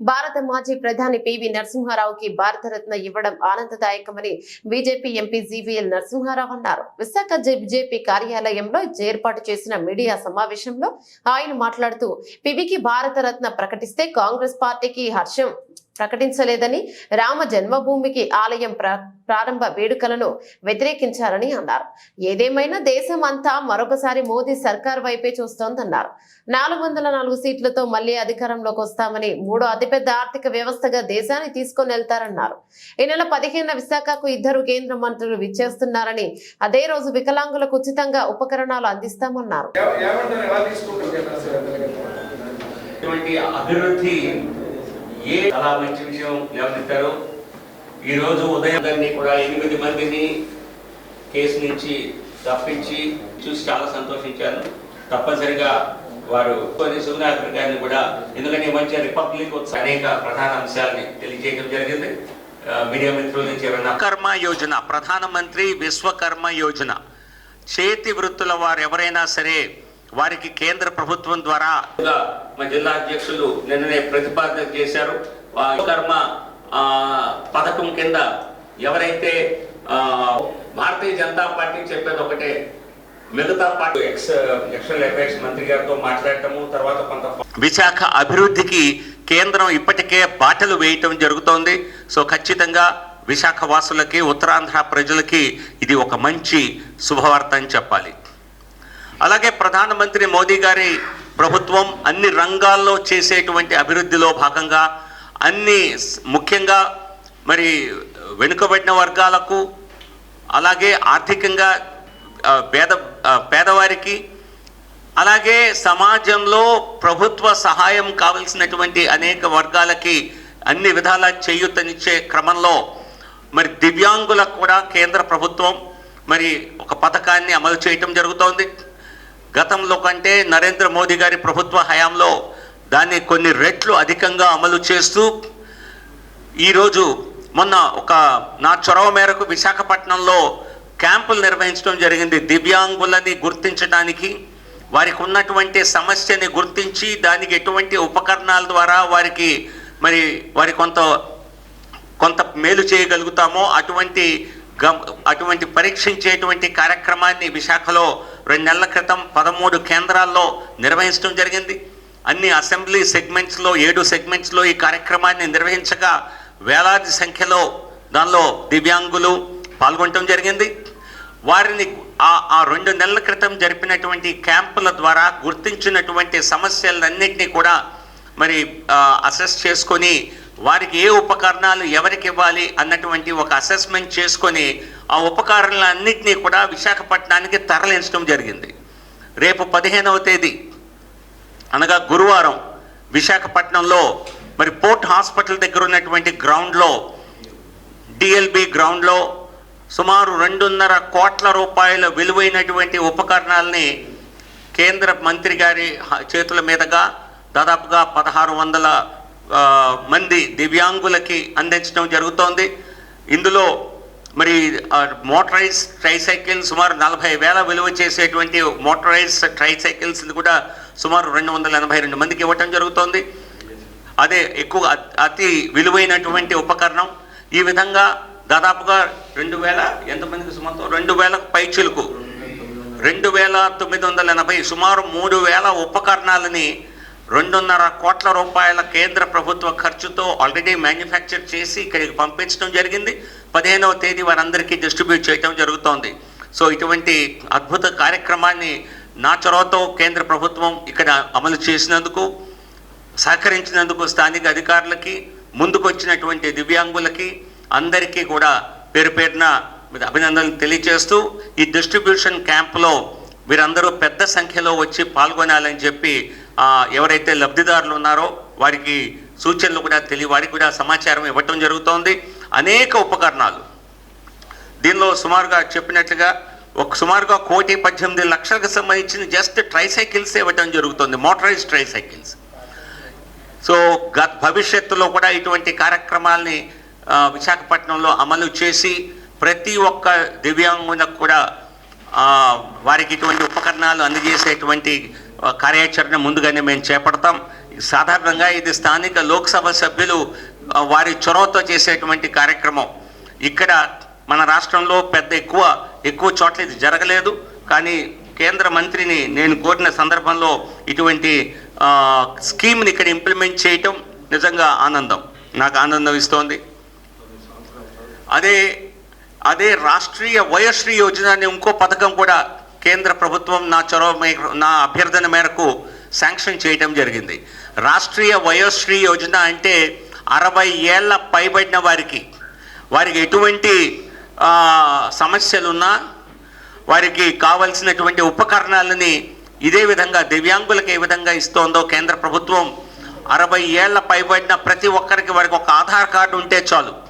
భారత మాజీ ప్రధాని పివి నరసింహారావుకి భారతరత్న ఇవ్వడం ఆనందదాయకమని బీజేపీ ఎంపీ జీవీఎల్ నరసింహారావు అన్నారు. విశాఖ బీజేపీ కార్యాలయంలో ఏర్పాటు చేసిన మీడియా సమావేశంలో ఆయన మాట్లాడుతూ పివికి భారతరత్న ప్రకటిస్తే కాంగ్రెస్ పార్టీకి హర్షం. ప్రకటించలేదని రామ జన్మభూమికి ఆలయం ప్ర- ప్రారంభ వేడుకలను వ్యతిరేకించారని అన్నారు. ఏదేమైనా దేశం అంతా మరొకసారి మోదీ సర్కార్ వైపే చూస్తోందన్నారు. నాలుగు వందల నాలుగు సీట్లతో మళ్ళీ అధికారంలోకి వస్తామని మూడో అతిపెద్ద ఆర్థిక వ్యవస్థగా దేశాన్ని తీసుకొని వెళ్తారన్నారు. ఈ నెల పదిహేను విశాఖకు ఇద్దరు కేంద్ర మంత్రులు విచ్చేస్తున్నారని అదే రోజు వికలాంగులకు ఉచితంగా ఉపకరణాలు అందిస్తామన్నారు. అభివృద్ధి ఏ చాలా మంచి విషయం లేవనెత్తారు ఈ రోజు ఉదయం కూడా ఎనిమిది మందిని కేసు నుంచి తప్పించి చూసి చాలా సంతోషించాను తప్పనిసరిగా వారు కొన్ని సుగుణాకర్ గారిని కూడా ఎందుకంటే మంచి రిపబ్లిక్ అనేక ప్రధాన అంశాలని తెలియజేయడం జరిగింది. మీడియా మిత్రుల నుంచి కర్మ యోజన ప్రధానమంత్రి విశ్వకర్మ యోజన చేతి వృత్తుల వారు ఎవరైనా సరే వారికి కేంద్ర ప్రభుత్వం ద్వారా మా జిల్లా అధ్యక్షులు నిన్ననే ప్రతిపాదన చేశారు. కర్మ పథకం కింద ఎవరైతే భారతీయ జనతా పార్టీ చెప్పేది ఒకటే మిగతా పార్టీ ఎక్స్ ఎక్స్టర్నల్ అఫైర్స్ మంత్రి గారితో మాట్లాడటము తర్వాత కొంత విశాఖ అభివృద్ధికి కేంద్రం ఇప్పటికే బాటలు వేయటం జరుగుతోంది. సో ఖచ్చితంగా విశాఖ వాసులకి ఉత్తరాంధ్ర ప్రజలకి ఇది ఒక మంచి శుభవార్త అని చెప్పాలి. అలాగే ప్రధానమంత్రి మోదీ గారి ప్రభుత్వం అన్ని రంగాల్లో చేసేటువంటి అభివృద్ధిలో భాగంగా అన్ని ముఖ్యంగా మరి వెనుకబడిన వర్గాలకు అలాగే ఆర్థికంగా పేద పేదవారికి అలాగే సమాజంలో ప్రభుత్వ సహాయం కావలసినటువంటి అనేక వర్గాలకి అన్ని విధాల చేయూతనిచ్చే క్రమంలో మరి దివ్యాంగులకు కూడా కేంద్ర ప్రభుత్వం మరి ఒక పథకాన్ని అమలు చేయటం జరుగుతోంది. గతంలో కంటే నరేంద్ర మోదీ గారి ప్రభుత్వ హయాంలో దాన్ని కొన్ని రెట్లు అధికంగా అమలు చేస్తూ ఈరోజు మొన్న ఒక నా చొరవ మేరకు విశాఖపట్నంలో క్యాంపులు నిర్వహించడం జరిగింది. దివ్యాంగులని గుర్తించడానికి వారికి ఉన్నటువంటి సమస్యని గుర్తించి దానికి ఎటువంటి ఉపకరణాల ద్వారా వారికి మరి వారి కొంత కొంత మేలు చేయగలుగుతామో అటువంటి గ అటువంటి పరీక్షించేటువంటి కార్యక్రమాన్ని విశాఖలో రెండు నెలల క్రితం పదమూడు కేంద్రాల్లో నిర్వహించడం జరిగింది. అన్ని అసెంబ్లీ సెగ్మెంట్స్లో ఏడు సెగ్మెంట్స్లో ఈ కార్యక్రమాన్ని నిర్వహించగా వేలాది సంఖ్యలో దానిలో దివ్యాంగులు పాల్గొనటం జరిగింది. వారిని ఆ ఆ రెండు నెలల క్రితం జరిపినటువంటి క్యాంపుల ద్వారా గుర్తించినటువంటి సమస్యలన్నింటినీ కూడా మరి అసెస్ చేసుకొని వారికి ఏ ఉపకరణాలు ఎవరికి ఇవ్వాలి అన్నటువంటి ఒక అసెస్మెంట్ చేసుకొని ఆ ఉపకరణలన్నింటినీ కూడా విశాఖపట్నానికి తరలించడం జరిగింది. రేపు పదిహేనవ తేదీ అనగా గురువారం విశాఖపట్నంలో మరి పోర్ట్ హాస్పిటల్ దగ్గర ఉన్నటువంటి గ్రౌండ్లో డిఎల్బి గ్రౌండ్లో సుమారు రెండున్నర కోట్ల రూపాయల విలువైనటువంటి ఉపకరణాలని కేంద్ర మంత్రి గారి చేతుల మీదుగా దాదాపుగా పదహారు వందల మంది దివ్యాంగులకి అందించడం జరుగుతోంది. ఇందులో మరి మోటరైజ్ ట్రైసైకిల్ సుమారు నలభై వేల విలువ చేసేటువంటి మోటరైజ్ ట్రైసైకిల్స్ కూడా సుమారు రెండు వందల ఎనభై రెండు మందికి ఇవ్వటం జరుగుతోంది. అదే ఎక్కువ అతి విలువైనటువంటి ఉపకరణం. ఈ విధంగా దాదాపుగా రెండు వేల ఎంతమందికి సుమారు? రెండు వేల పైచులకు. రెండు వేల తొమ్మిది వందల ఎనభై సుమారు మూడు వేల ఉపకరణాలని రెండున్నర కోట్ల రూపాయల కేంద్ర ప్రభుత్వ ఖర్చుతో ఆల్రెడీ మ్యానుఫ్యాక్చర్ చేసి ఇక్కడికి పంపించడం జరిగింది. పదిహేనవ తేదీ వారందరికీ డిస్ట్రిబ్యూట్ చేయడం జరుగుతోంది. సో ఇటువంటి అద్భుత కార్యక్రమాన్ని నా చొరవతో కేంద్ర ప్రభుత్వం ఇక్కడ అమలు చేసినందుకు సహకరించినందుకు స్థానిక అధికారులకి ముందుకొచ్చినటువంటి దివ్యాంగులకి అందరికీ కూడా పేరు పేరున అభినందనలు తెలియజేస్తూ ఈ డిస్ట్రిబ్యూషన్ క్యాంపులో వీరందరూ పెద్ద సంఖ్యలో వచ్చి పాల్గొనాలని చెప్పి ఎవరైతే లబ్ధిదారులు ఉన్నారో వారికి సూచనలు కూడా తెలియ వారికి కూడా సమాచారం ఇవ్వటం జరుగుతోంది. అనేక ఉపకరణాలు. దీనిలో సుమారుగా చెప్పినట్లుగా ఒక సుమారుగా కోటి పద్దెనిమిది లక్షలకు సంబంధించిన జస్ట్ ట్రైసైకిల్స్ ఇవ్వటం జరుగుతుంది. Motorise tricycles. సో గత భవిష్యత్తులో కూడా ఇటువంటి కార్యక్రమాల్ని విశాఖపట్నంలో అమలు చేసి ప్రతి ఒక్క దివ్యాంగులకు కూడా వారికి ఇటువంటి ఉపకరణాలు అందజేసేటువంటి కార్యాచరణ ముందుగానే మేము చేపడతాం. సాధారణంగా ఇది స్థానిక లోక్సభ సభ్యులు వారి చొరవతో చేసేటువంటి కార్యక్రమం. ఇక్కడ మన రాష్ట్రంలో పెద్ద ఎక్కువ ఎక్కువ చోట్ల ఇది జరగలేదు. కానీ కేంద్ర మంత్రిని నేను కోరిన సందర్భంలో ఇటువంటి స్కీమ్ని ఇక్కడ ఇంప్లిమెంట్ చేయటం నిజంగా ఆనందం. నాకు ఆనందం ఇస్తోంది. అదే అదే రాష్ట్రీయ వయోశ్రీ యోజన అనే ఇంకో పథకం కూడా కేంద్ర ప్రభుత్వం నా చొరవ నా అభ్యర్థన మేరకు శాంక్షన్ చేయటం జరిగింది. రాష్ట్రీయ వయోశ్రీ యోజన అంటే అరవై ఏళ్ళ పైబడిన వారికి వారికి ఎటువంటి సమస్యలున్నా వారికి కావలసినటువంటి ఉపకరణాలని ఇదే విధంగా దివ్యాంగులకు ఏ విధంగా ఇస్తోందో కేంద్ర ప్రభుత్వం అరవై ఏళ్ళ పైబడిన ప్రతి ఒక్కరికి వారికి ఒక ఆధార్ కార్డు ఉంటే చాలు.